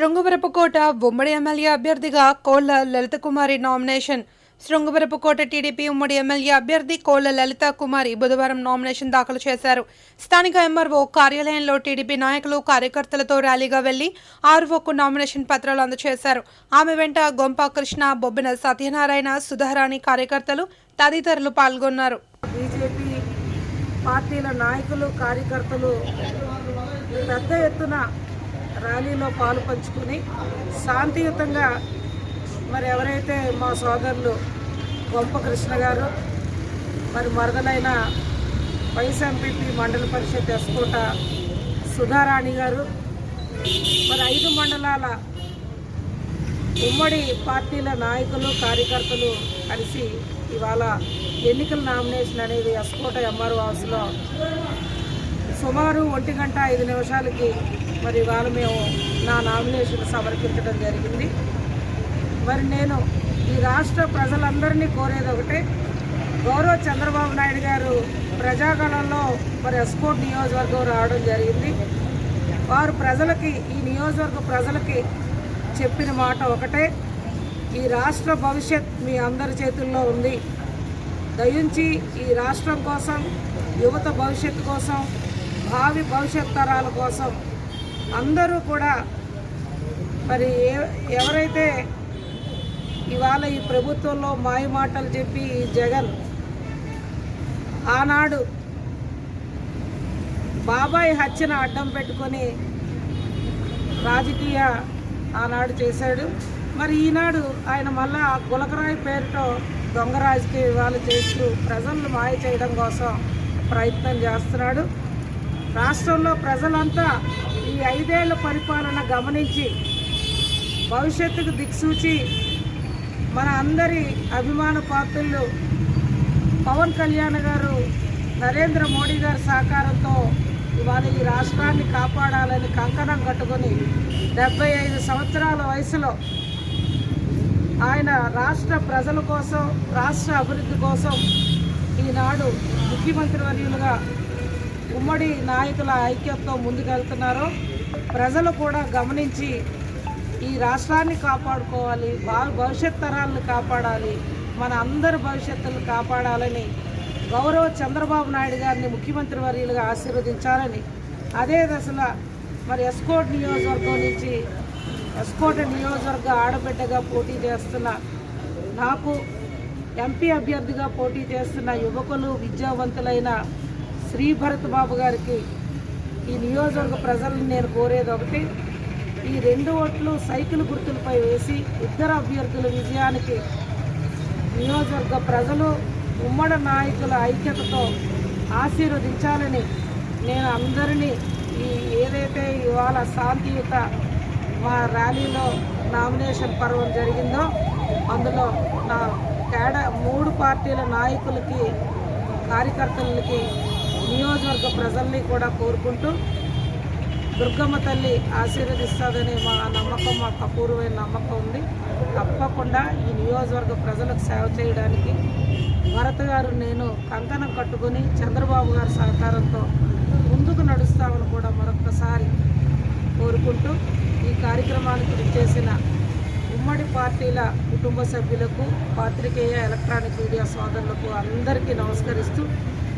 శృంగవరపుకోట ఉమ్మడి ఎమ్మెల్యే అభ్యర్థిగా Kolla Lalitha Kumari nomination. Srungavarapukota TDP ఉమ్మడి ఎమ్మెల్యే అభ్యర్థి కోళ్ళ లలిత కుమారి బుధవారం నామినేషన్ దాఖలు చేశారు. స్థానిక ఎంఆర్ఓ కార్యాలయంలో టీడీపీ నాయకులు కార్యకర్తలతో ర్యాలీగా వెళ్ళి ఆర్ఓకు నామినేషన్ పత్రాలు అందజేశారు. ఆమె వెంట గొంప కృష్ణ బొబ్బిన సత్యనారాయణ సుధారాణి కార్యకర్తలు తదితరులు పాల్గొన్నారు. బీజేపీ పార్టీల నాయకులు కార్యకర్తలు పెద్ద ఎత్తున ర్యాలీలో పాలు పంచుకుని శాంతియుతంగా మరి ఎవరైతే మా సోదరులు గొంప కృష్ణ గారు మరి మరదలైన వైస్ ఎంపీపీ మండల పరిషత్ ఎస్కోట సుధారాణి గారు మరి ఐదు మండలాల ఉమ్మడి పార్టీల నాయకులు కార్యకర్తలు కలిసి ఇవాళ ఎన్నికల నామినేషన్ అనేది ఎస్కోట ఎంఆర్ హౌస్లో సుమారు ఒంటి గంట ఐదు నిమిషాలకి మరి ఇవాళ మేము నా నామినేషన్ సమర్పించడం జరిగింది. మరి నేను ఈ రాష్ట్ర ప్రజలందరినీ కోరేది ఒకటే గౌరవ చంద్రబాబు నాయుడు గారు ప్రజాగణంలో మరి ఎస్కోట్ నియోజకవర్గం రావడం జరిగింది. వారు ప్రజలకి ఈ నియోజకవర్గ ప్రజలకి చెప్పిన మాట ఒకటే ఈ రాష్ట్ర భవిష్యత్ మీ అందరి చేతుల్లో ఉంది. దయించి ఈ రాష్ట్రం కోసం యువత భవిష్యత్తు కోసం భావి భవిష్యత్ తరాల కోసం అందరూ కూడా మరి ఎవరైతే ఇవాళ ఈ ప్రభుత్వంలో మాయమాటలు చెప్పి ఈ జగన్ ఆనాడు బాబాయ్ హత్యను అడ్డం పెట్టుకొని రాజకీయ ఆనాడు చేశాడు. మరి ఈనాడు ఆయన మళ్ళా ఆ గులకరాయి పేరుతో దొంగ వివాళ చేస్తూ ప్రజలను మాయ చేయడం కోసం ప్రయత్నం చేస్తున్నాడు. రాష్ట్రంలో ప్రజలంతా ఈ ఐదేళ్ళ పరిపాలన గమనించి భవిష్యత్తుకు దిక్సూచి మన అందరి అభిమాన పాత్రులు పవన్ కళ్యాణ్ గారు నరేంద్ర మోడీ గారి సహకారంతో ఇవాళ ఈ రాష్ట్రాన్ని కాపాడాలని కంకణం కట్టుకొని డెబ్బై ఐదు సంవత్సరాల వయసులో ఆయన రాష్ట్ర ప్రజల కోసం రాష్ట్ర అభివృద్ధి కోసం ఈనాడు ముఖ్యమంత్రి వర్యులుగా ఉమ్మడి నాయకుల ఐక్యతతో ముందుకెళ్తున్నారో. ప్రజలు కూడా గమనించి ఈ రాష్ట్రాన్ని కాపాడుకోవాలి భా- భవిష్యత్ తరాలను కాపాడాలి మన అందరి భవిష్యత్తును కాపాడాలని గౌరవ చంద్రబాబు నాయుడు గారిని ముఖ్యమంత్రి వర్యులుగా ఆశీర్వదించాలని అదే దశలో మరి ఎస్కోట్ నియోజకవర్గం నుంచి ఎస్కోట్ నియోజకవర్గ ఆడబిడ్డగా పోటీ చేస్తున్న నాకు ఎంపీ అభ్యర్థిగా పోటీ చేస్తున్న యువకులు విద్యావంతులైన శ్రీ భరత్ బాబు గారికి ఈ నియోజకవర్గ ప్రజలను నేను కోరేది ఒకటి ఈ రెండు ఓట్లు సైకిల్ గుర్తులపై వేసి ఇద్దరు అభ్యర్థుల విజయానికి నియోజకవర్గ ప్రజలు ఉమ్మడి నాయకుల ఐక్యతతో ఆశీర్వదించాలని నేను అందరినీ ఈ ఏదైతే ఇవాళ శాంతియుత మా ర్యాలీలో నామినేషన్ పర్వం జరిగిందో అందులో నా కేడ మూడు పార్టీల నాయకులకి కార్యకర్తలకి నియోజకవర్గ ప్రజల్ని కూడా కోరుకుంటూ దుర్గమ్మ తల్లి ఆశీర్వదిస్తుందని మా నమ్మకం మాకు అపూర్వమైన నమ్మకం ఉంది. తప్పకుండా ఈ నియోజకవర్గ ప్రజలకు సేవ చేయడానికి భరత్ గారు నేను కంకణం కట్టుకొని చంద్రబాబు గారి సహకారంతో ముందుకు నడుస్తామని కూడా మరొకసారి కోరుకుంటూ ఈ కార్యక్రమానికి విచ్చేసిన ఉమ్మడి పార్టీల కుటుంబ సభ్యులకు పాత్రికేయ ఎలక్ట్రానిక్ మీడియా సోదరులకు అందరికీ నమస్కరిస్తూ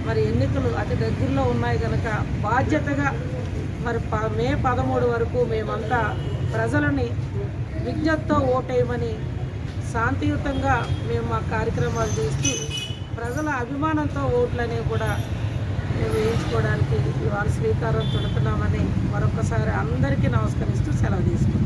మరి ఎన్నికలు అతి దగ్గరలో ఉన్నాయి కనుక బాధ్యతగా మరి మే పదమూడు వరకు మేమంతా ప్రజలని విజ్ఞతతో ఓటేయమని శాంతియుతంగా మేము మా కార్యక్రమాలు చేస్తూ ప్రజల అభిమానంతో ఓట్లనేవి కూడా మేము వేయించుకోవడానికి ఇవాళ శ్రీకారం చుడుతున్నామని మరొకసారి అందరికీ నమస్కరిస్తూ సెలవు తీసుకుంటాం